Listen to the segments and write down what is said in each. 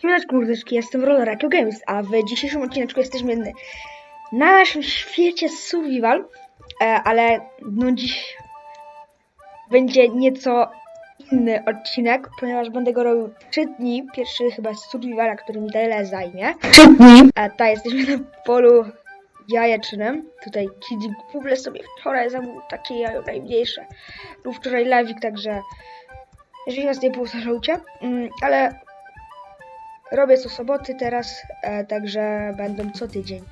Siemaneczko mordeczki, jestem Rolleraccio Games, a w dzisiejszym odcineczku jesteśmy na naszym świecie survival, e, ale no dziś będzie nieco inny odcinek, ponieważ będę go robił 3 dni, pierwszy chyba z survivala, który mi tyle zajmie. 3 dni! A ta jesteśmy na polu jajecznym, tutaj Kidzik w ogóle sobie wczoraj zamówił takie jajo najmniejsze, był wczoraj lewik, także jeżeli was nie było, żałujcie, mm, ale Robię co soboty teraz, e, także będą co tydzień.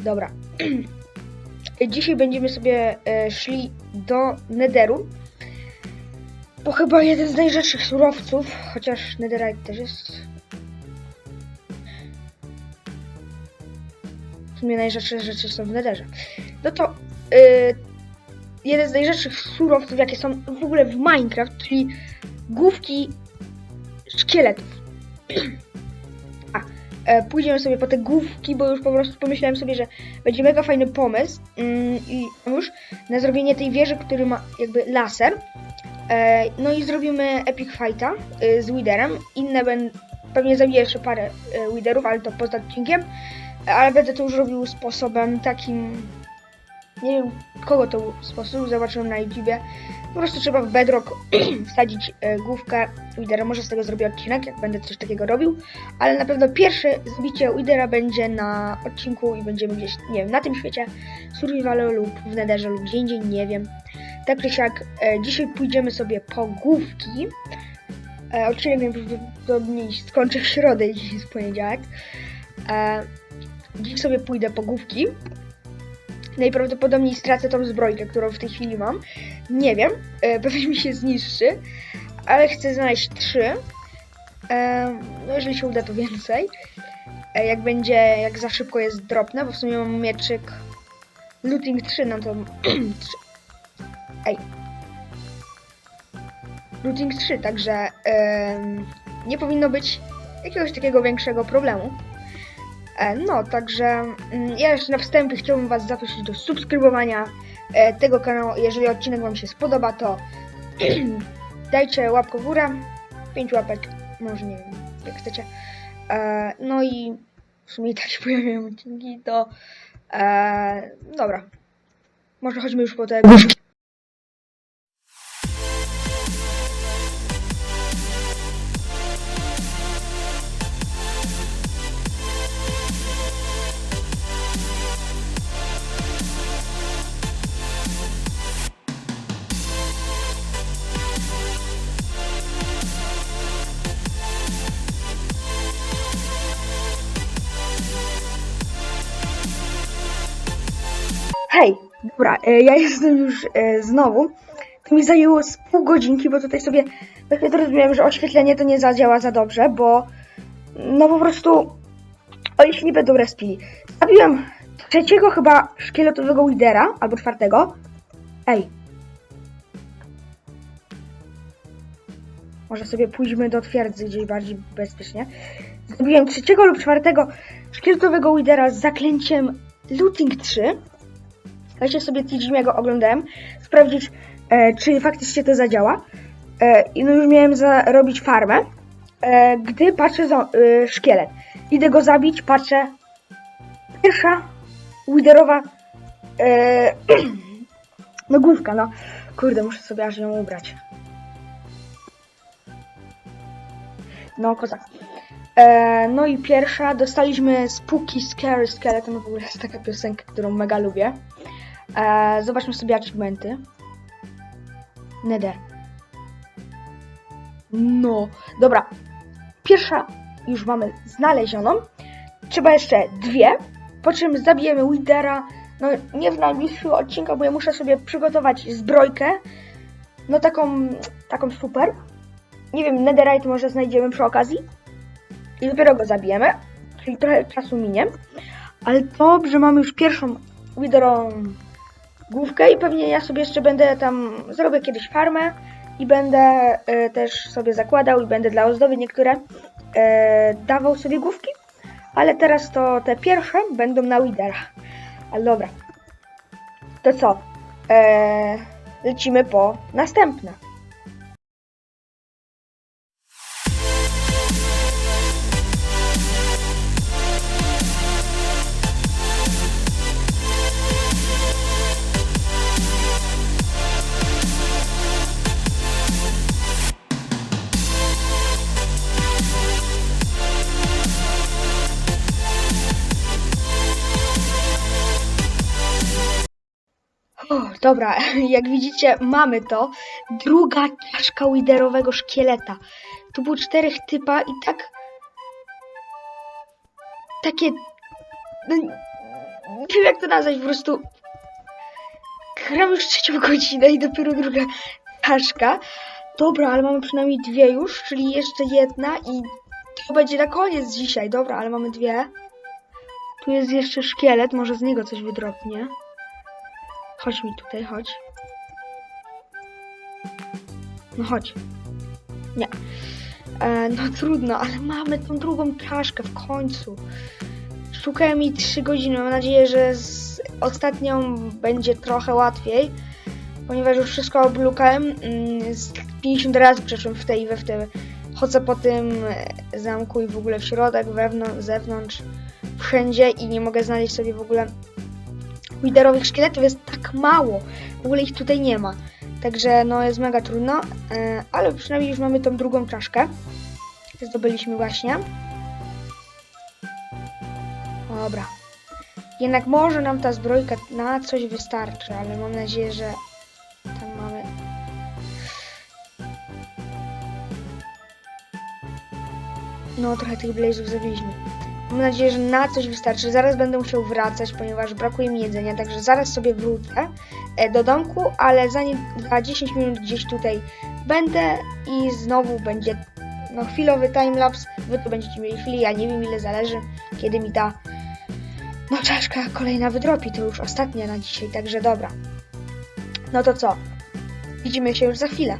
Dobra. Dzisiaj będziemy sobie e, szli do Nederu. Bo chyba jeden z najrzadszych surowców, chociaż Netherite też jest. W sumie najrzadsze rzeczy są w Nederze. No to e, jeden z najrzadszych surowców, jakie są w ogóle w Minecraft, czyli główki szkieletów. e, pójdziemy sobie po te główki, bo już po prostu pomyślałem sobie, że będzie mega fajny pomysł mm, i już na zrobienie tej wieży, który ma jakby laser. E, no i zrobimy Epic Fighta y, z Widerem. Inne będę, pewnie zabiję jeszcze parę y, Widerów, ale to poza odcinkiem. E, Ale będę to już robił sposobem takim, nie wiem kogo to sposób, zobaczyłem na YouTubie. Po prostu trzeba w bedrock wsadzić e, główkę Widera. Może z tego zrobię odcinek, jak będę coś takiego robił. Ale na pewno pierwsze zbicie Widera będzie na odcinku i będziemy gdzieś, nie wiem, na tym świecie, survivalu lub w Netherze lub gdzie indziej, nie wiem. Tak czy siak, e, dzisiaj pójdziemy sobie po główki. E, odcinek najprawdopodobniej skończę w środę, dzisiaj jest poniedziałek. E, dziś sobie pójdę po główki. Najprawdopodobniej stracę tą zbrojkę, którą w tej chwili mam. Nie wiem, e, pewnie mi się zniszczy, ale chcę znaleźć trzy. E, no jeżeli się uda, to więcej. E, jak będzie, jak za szybko jest dropne, bo w sumie mam mieczyk looting 3, no to... trzy- Ej. Looting 3, także nie powinno być jakiegoś takiego większego problemu. E, No, także mm, ja jeszcze na wstępie chciałbym Was zaprosić do subskrybowania e, tego kanału. Jeżeli odcinek Wam się spodoba, to dajcie łapkę w górę, 5 łapek, może nie wiem, jak chcecie. E, No i w sumie tak się pojawiają odcinki, to dobra. Może chodźmy już po te Hej, dobra, e, ja jestem już e, znowu. To mi zajęło z pół godzinki, bo tutaj sobie tak rozumiem, że oświetlenie to nie zadziała za dobrze, bo no po prostu oni się nie będą respili. Zabiłem trzeciego chyba szkieletowego lidera, albo czwartego. Ej. Może sobie pójdźmy do twierdzy gdzieś bardziej bezpiecznie. Zabiłem trzeciego lub czwartego szkieletowego lidera z zaklęciem Looting 3. Dajcie sobie Tijimiego oglądałem, sprawdzić, e, czy faktycznie to zadziała. E, I no już miałem zarobić farmę, e, gdy patrzę za e, szkielet. Idę go zabić, patrzę. Pierwsza widerowa e, no główka, no. Kurde, muszę sobie aż ją ubrać. No, kozak. E, no i pierwsza, dostaliśmy Spooky Scary Skeleton, w ogóle jest taka piosenka, którą mega lubię. E, zobaczmy sobie achievementy. Nether. No, dobra. Pierwsza już mamy znalezioną. Trzeba jeszcze dwie. Po czym zabijemy Widera. No, nie w najbliższym odcinku, bo ja muszę sobie przygotować zbrojkę. No, taką, taką super. Nie wiem, Netherite może znajdziemy przy okazji. I dopiero go zabijemy. Czyli trochę czasu minie. Ale dobrze, mamy już pierwszą Widerową główkę i pewnie ja sobie jeszcze będę tam, zrobię kiedyś farmę i będę e, też sobie zakładał i będę dla ozdoby niektóre e, dawał sobie główki, ale teraz to te pierwsze będą na Widera. Ale dobra. To co? E, lecimy po następne. Dobra, jak widzicie, mamy to. Druga czaszka widerowego szkieleta. Tu było czterech typa i tak... Takie... No, nie wiem jak to nazwać, po prostu... Gram już trzecią godzinę i dopiero druga czaszka. Dobra, ale mamy przynajmniej dwie już, czyli jeszcze jedna i to będzie na koniec dzisiaj. Dobra, ale mamy dwie. Tu jest jeszcze szkielet, może z niego coś wydropnie. Chodź mi tutaj, chodź. No chodź. Nie. E, no trudno, ale mamy tą drugą czaszkę w końcu. Szukałem jej 3 godziny. Mam nadzieję, że z ostatnią będzie trochę łatwiej. Ponieważ już wszystko oblukałem. mm, z 50 razy przeszłem w tej i we w te. Chodzę po tym e, zamku i w ogóle w środek, wewnątrz, zewnątrz, wszędzie i nie mogę znaleźć sobie w ogóle liderowych szkieletów jest tak mało. W ogóle ich tutaj nie ma. Także no jest mega trudno, e, ale przynajmniej już mamy tą drugą czaszkę. Zdobyliśmy właśnie. Dobra. Jednak może nam ta zbrojka na coś wystarczy, ale mam nadzieję, że tam mamy... No, trochę tych blazów zabiliśmy. Mam nadzieję, że na coś wystarczy. Zaraz będę musiał wracać, ponieważ brakuje mi jedzenia, także zaraz sobie wrócę e, do domku, ale za, nie, za 10 minut gdzieś tutaj będę i znowu będzie no, chwilowy timelapse. Wy to będziecie mieli chwili, ja nie wiem ile zależy, kiedy mi ta no czaszka kolejna wydropi. To już ostatnia na dzisiaj, także dobra. No to co? Widzimy się już za chwilę.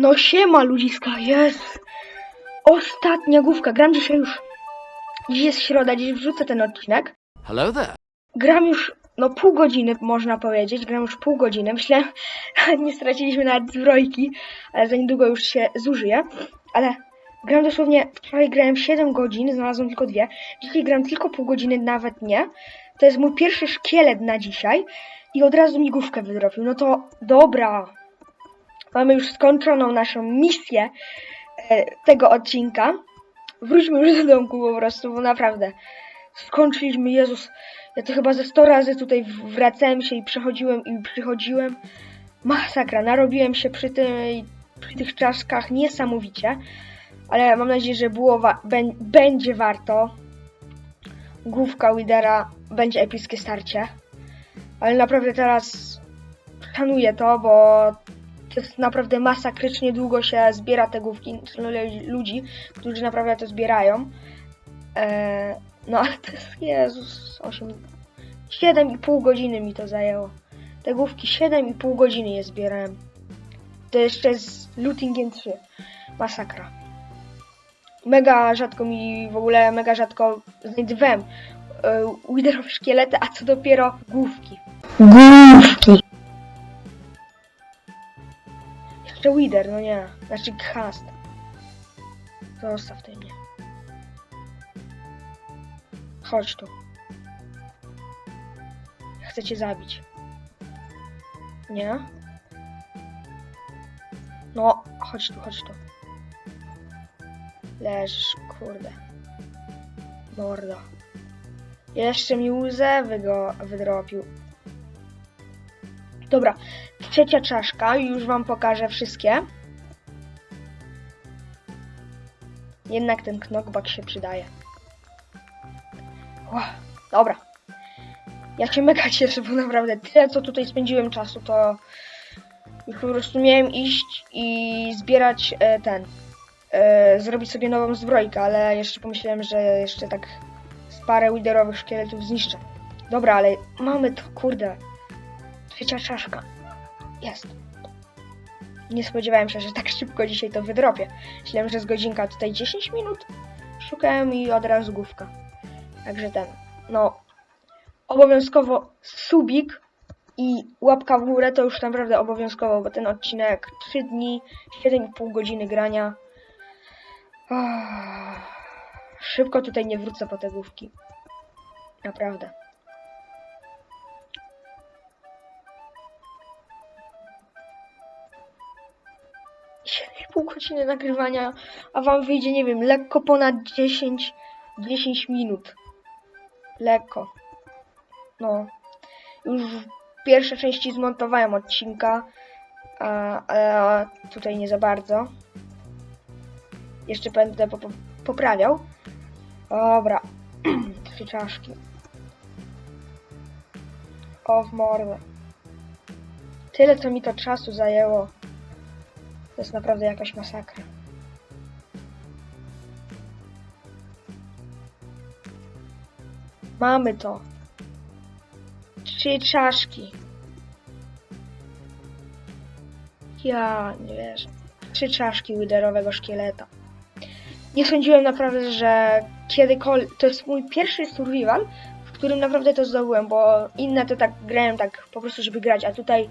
No siema ludziska, jest ostatnia główka. Gram dzisiaj już. Dziś jest środa, dziś wrzucę ten odcinek. Hello there. Gram już, no pół godziny można powiedzieć. Gram już pół godziny. Myślę, nie straciliśmy nawet zbrojki, ale za niedługo już się zużyje. Ale gram dosłownie, wczoraj grałem 7 godzin, znalazłem tylko dwie. Dzisiaj gram tylko pół godziny, nawet nie. To jest mój pierwszy szkielet na dzisiaj. I od razu mi główkę wydropił. No to dobra, mamy już skończoną naszą misję e, tego odcinka. Wróćmy już do domku po prostu, bo naprawdę skończyliśmy, Jezus. Ja to chyba ze 100 razy tutaj wracałem się i przechodziłem i przychodziłem. Masakra, narobiłem się przy, tym, przy tych czaszkach niesamowicie, ale mam nadzieję, że było wa- bę- będzie warto. Główka Widera będzie epickie starcie, ale naprawdę teraz szanuję to, bo to jest naprawdę masakrycznie długo się zbiera te główki no, lu- ludzi, którzy naprawdę to zbierają. Eee, no ale to jest, Jezus, 8, 7,5 godziny mi to zajęło. Te główki 7,5 godziny je zbierałem. To jeszcze z lootingiem 3. Masakra. Mega rzadko mi, w ogóle mega rzadko znajdywałem e, Witherowe szkielety, a co dopiero główki. Główki! Jeszcze Wither, no nie. Znaczy Khast. Zostaw ty mnie. Chodź tu. Ja chcę cię zabić. Nie? No, chodź tu, chodź tu. Leżysz, kurde. Mordo. Jeszcze mi łzę wydropił. Dobra, trzecia czaszka, już wam pokażę wszystkie. Jednak ten knockback się przydaje. Dobra. Ja się mega cieszę, bo naprawdę tyle co tutaj spędziłem czasu, to już po prostu miałem iść i zbierać e, ten. E, zrobić sobie nową zbrojkę, ale jeszcze pomyślałem, że jeszcze tak z parę widerowych szkieletów zniszczę. Dobra, ale mamy to, kurde. Trzecia czaszka. Jest. Nie spodziewałem się, że tak szybko dzisiaj to wydropię. Myślałem, że z godzinka tutaj 10 minut. Szukałem i od razu główka. Także ten, no, obowiązkowo subik i łapka w górę to już naprawdę obowiązkowo, bo ten odcinek 3 dni, 7,5 godziny grania. Ah, Szybko tutaj nie wrócę po te główki. Naprawdę. Pół godziny nagrywania, a wam wyjdzie, nie wiem, lekko ponad 10, 10 minut. Lekko. No. Już pierwsze części zmontowałem odcinka, ale tutaj nie za bardzo. Jeszcze będę po, po, poprawiał. Dobra. Trzy czaszki. O w mordę. Tyle co mi to czasu zajęło. To jest naprawdę jakaś masakra. Mamy to. Trzy czaszki. Ja nie wierzę. Trzy czaszki widerowego szkieleta. Nie sądziłem naprawdę, że kiedykolwiek... To jest mój pierwszy survival, w którym naprawdę to zdobyłem, bo inne to tak grałem tak po prostu, żeby grać, a tutaj...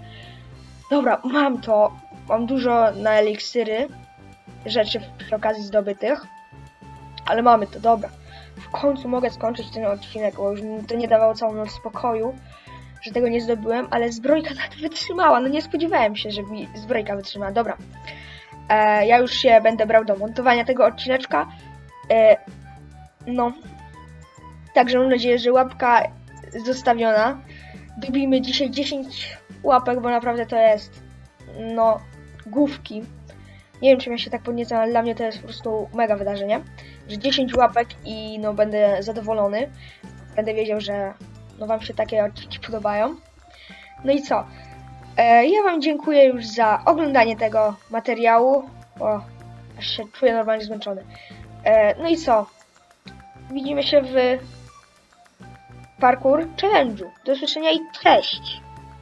Dobra, mam to. Mam dużo na eliksiry rzeczy przy okazji zdobytych, ale mamy to, dobra. W końcu mogę skończyć ten odcinek, bo już mi to nie dawało całą noc spokoju, że tego nie zdobyłem, ale zbrojka nawet wytrzymała. No nie spodziewałem się, że mi zbrojka wytrzymała. Dobra. E, ja już się będę brał do montowania tego odcineczka. E, no. Także mam nadzieję, że łapka zostawiona. Dobijmy dzisiaj 10 łapek, bo naprawdę to jest no główki. Nie wiem, czym ja się tak podniecam, ale dla mnie to jest po prostu mega wydarzenie. Że 10 łapek i no będę zadowolony. Będę wiedział, że no wam się takie odcinki podobają. No i co? E, ja wam dziękuję już za oglądanie tego materiału. O, aż się czuję normalnie zmęczony. E, no i co? Widzimy się w parkour challenge'u. Do usłyszenia i cześć!